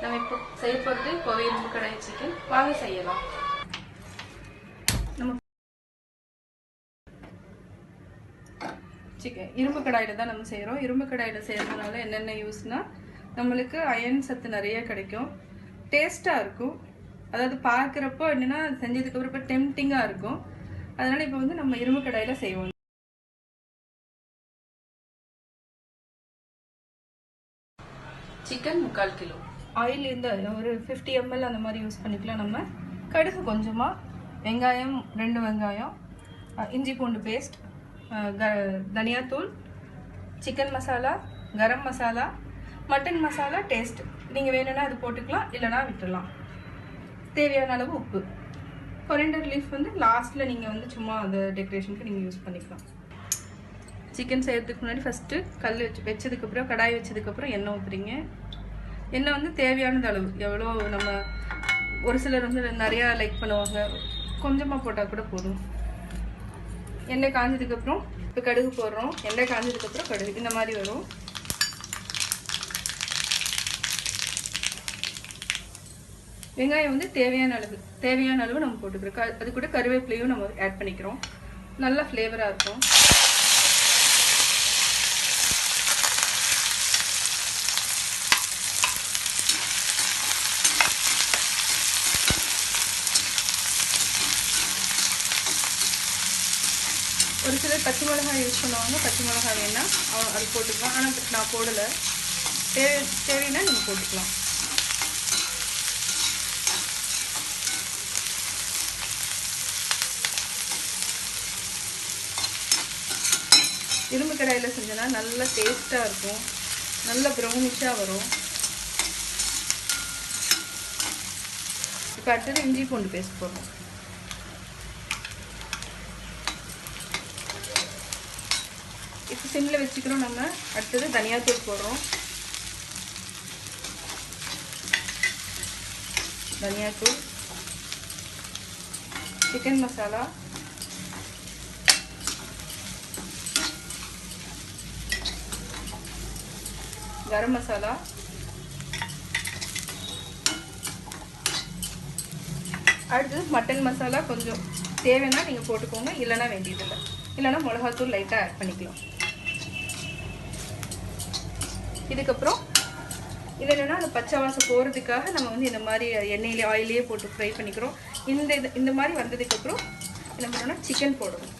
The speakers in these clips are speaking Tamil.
நம்ம இப்போ செய்ய போகிறது கோவை இரும்பு கடாய் சிக்கன் வாங்க செய்யலாம். நம்ம சிக்கன் இரும்பு கடாயில் தான் நம்ம செய்கிறோம் இரும்பு கடாயில் செய்கிறதுனால என்னென்ன யூஸ்னா நம்மளுக்கு அயன் சத்து நிறைய கிடைக்கும். டேஸ்ட்டாக இருக்கும். அதாவது பார்க்குறப்போ என்னென்னா செஞ்சதுக்கப்புறம் இப்போ டெம்டிங்காக இருக்கும். அதனால் இப்போ வந்து நம்ம இரும்பு கடாயில் செய்வோம். சிக்கன் முக்கால் கிலோ. ஆயில் இந்த ஒரு ஃபிஃப்டி எம்எல் அந்த மாதிரி யூஸ் பண்ணிக்கலாம் நம்ம. கடுகு கொஞ்சமாக வெங்காயம் ரெண்டு வெங்காயம் இஞ்சி பூண்டு பேஸ்ட் க தனியாத்தூள் chicken masala garam masala mutton masala taste நீங்கள் வேணும்னா அது போட்டுக்கலாம் இல்லைனா விட்டுடலாம். தேவையான அளவு உப்பு. கொரண்டர் லீஃப் வந்து லாஸ்ட்டில் நீங்கள் வந்து சும்மா அந்த டெக்கரேஷனுக்கு நீங்கள் யூஸ் பண்ணிக்கலாம். சிக்கன் செய்கிறதுக்கு முன்னாடி ஃபஸ்ட்டு கல் வச்சு வச்சதுக்கப்புறம் கடாய் வச்சதுக்கப்புறம் எண்ணெய் ஊற்றுறீங்க எண்ணெய் வந்து தேவையானது அளவு. எவ்வளோ நம்ம ஒரு சிலர் வந்து நிறையா லைக் பண்ணுவாங்க. கொஞ்சமாக போட்டால் கூட போதும். எண்ணெய் காஞ்சதுக்கப்புறம் இப்போ கடுகு போடுறோம். எண்ணெய் காஞ்சதுக்கப்புறம் கடுகு. இந்த மாதிரி வரும். வெங்காயம் வந்து தேவையான அளவு. தேவையான அளவு நம்ம போட்டுக்கிறோம். க- அது கூட கருவேப்பிலையும் நம்ம ஆட் பண்ணிக்கிறோம். நல்லா ஃப்ளேவராக இருக்கும். ஒரு சிலர் பச்சை மிளகாய் யூஸ் பண்ணுவாங்க. பச்சை மிளகாய் வேணால் அது போட்டுக்கலாம். ஆனால் நான் போடலை. தேவை தேவைன்னா நீங்கள் போட்டுக்கலாம். இரும்பு கடாயில் செஞ்சோன்னா நல்ல டேஸ்ட்டாக இருக்கும். நல்ல ப்ரௌனிஷாக வரும். இப்போ அடுத்தது இஞ்சி பூண்டு பேஸ்ட் போடுறோம் இப்போ சிம்மில் வச்சுக்கிறோம் நம்ம. அடுத்தது தனியாத்தூள் போடுறோம். தனியாத்தூள். சிக்கன் மசாலா. கரம் மசாலா. அடுத்தது மட்டன் மசாலா கொஞ்சம் தேவைன்னா நீங்கள் போட்டுக்கோங்க. இல்லைன்னா வேண்டியதில்லை. இல்லைன்னா மிளகாத்தூள் லைட்டாக ஆட் பண்ணிக்கலாம். இதுக்கப்புறம் இது என்னென்னா அந்த பச்சை வாசம் போகிறதுக்காக நம்ம வந்து இந்த மாதிரி எண்ணெயிலே ஆயிலே போட்டு ஃப்ரை பண்ணிக்கிறோம். இந்த இது இந்த மாதிரி வந்ததுக்கப்புறம் என்ன பண்ணோம்னா சிக்கன் போடணும்.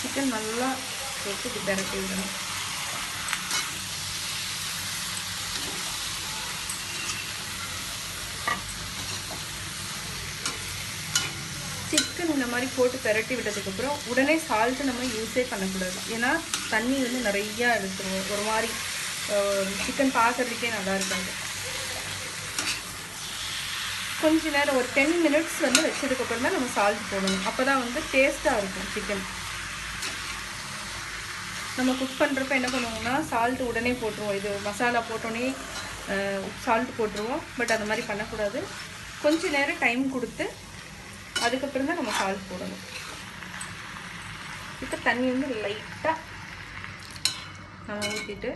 சிக்கன் நல்லா போட்டு இப்படி விடணும் சிக்கன் இந்த மாதிரி போட்டு பெரட்டி விட்டதுக்கப்புறம் உடனே சால்ட்டு நம்ம யூஸே பண்ணக்கூடாது. ஏன்னா தண்ணி வந்து நிறையா எடுத்துருவோம் ஒரு மாதிரி சிக்கன் பார்க்கறதுக்கே நல்லா இருக்காது. கொஞ்ச நேரம் ஒரு டென் மினிட்ஸ் வந்து வச்சதுக்கப்புறம் தான் நம்ம சால்ட் போடணும். அப்போ தான் வந்து டேஸ்ட்டாக இருக்கும் சிக்கன் நம்ம குக் பண்ணுறப்ப என்ன பண்ணுவோம்னா சால்ட் உடனே போட்டுருவோம். இது மசாலா போட்டோன்னே சால்ட் போட்டுருவோம். பட் அந்த மாதிரி பண்ணக்கூடாது. கொஞ்ச நேரம் டைம் கொடுத்து அதுக்கப்புறம் தான் நம்ம சால்ட் போடணும். இப்போ தண்ணி வந்து லைட்டாக நம்ம ஊற்றிட்டு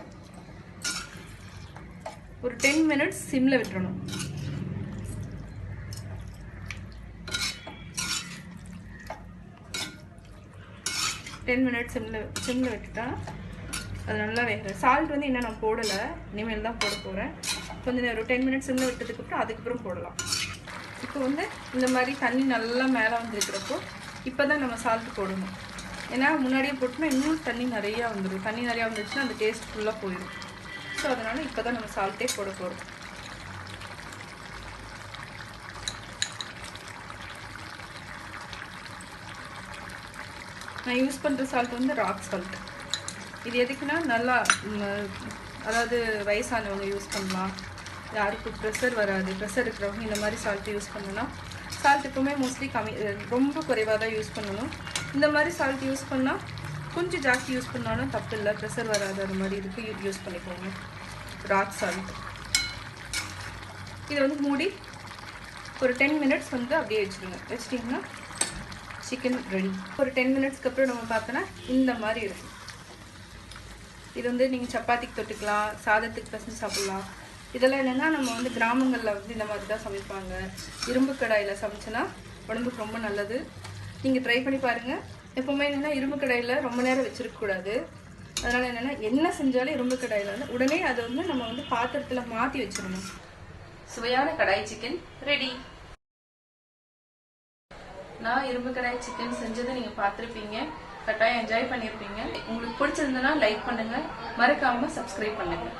ஒரு டென் மினிட்ஸ் சிம்மில் விட்டுறணும். டென் மினிட்ஸ் சிம்மில் சிம்மில் விட்டுட்டா அது நல்லா வேக சால்ட் வந்து இன்னும் நான் போடலை. இனிமேல் தான் போட போகிறேன் கொஞ்சம் நேரம் ஒரு டென் மினிட்ஸ் சிம்மில் விட்டதுக்கப்புறம் அதுக்கப்புறம் போடலாம். இப்போ வந்து இந்த மாதிரி தண்ணி நல்லா மேலே வந்துருக்கிறப்போ இப்போ தான் நம்ம சால்ட் போடணும். ஏன்னா முன்னாடியே போட்டோம்னா இன்னும் தண்ணி நிறையா வந்துடும் தண்ணி நிறையா வந்துருச்சுன்னா அந்த டேஸ்ட் ஃபுல்லாக போயிடும் ஸோ அதனால் இப்போ தான் நம்ம சால்ட்டே போட போகிறோம் நான் யூஸ் பண்ணுற சால்ட் வந்து ராக் சால்ட் இது எதுக்குன்னா நல்லா அதாவது வயசானவங்க யூஸ் பண்ணலாம். யாருக்கு ப்ரெஷர் வராது. ப்ரெஷர் இருக்கிறவங்க இந்த மாதிரி சால்ட் யூஸ் பண்ணலாம் சால்ட் எப்பவுமே மோஸ்ட்லி கம்மி ரொம்ப குறைவாக தான் யூஸ் பண்ணணும். இந்த மாதிரி சால்ட் யூஸ் பண்ணால் கொஞ்சம் ஜாஸ்தி யூஸ் பண்ணாலும் தப்பு இல்லை. ப்ரெஷர் வராது. அது மாதிரி இதுக்கு யூஸ் பண்ணிக்கோங்க. ராக் சால்ட் இதை வந்து மூடி ஒரு டென் மினிட்ஸ் வந்து அப்படியே வச்சுருங்க. வச்சிட்டிங்கன்னா சிக்கன் ரெடி ஒரு டென் மினிட்ஸ்க்கு அப்புறம் நம்ம பார்த்தோன்னா இந்த மாதிரி இருக்கும். இது வந்து நீங்கள் சப்பாத்திக்கு தொட்டுக்கலாம் சாதத்துக்கு பசங்க சாப்பிட்லாம். இதெல்லாம் என்னென்னா நம்ம வந்து கிராமங்களில் வந்து இந்த மாதிரி தான் சமைப்பாங்க. இரும்பு கடாயில் சமைச்சோன்னா உடம்புக்கு ரொம்ப நல்லது. நீங்கள் ட்ரை பண்ணி பாருங்கள் எப்போவுமே என்னென்னா இரும்பு கடாயில் ரொம்ப நேரம் வச்சிருக்கக்கூடாது அதனால் என்னென்னா என்ன செஞ்சாலும் இரும்பு கடாயில் வந்து உடனே அதை வந்து நம்ம வந்து பாத்திரத்தில் மாற்றி வச்சிடணும். சுவையான கடாய் சிக்கன் ரெடி நான் இரும்பு கடாய் சிக்கன் செஞ்சதை நீங்கள் பார்த்துருப்பீங்க. கட்டாயம் என்ஜாய் பண்ணியிருப்பீங்க உங்களுக்கு பிடிச்சிருந்தனா லைக் பண்ணுங்கள் மறக்காமல் சப்ஸ்கிரைப் பண்ணுங்கள்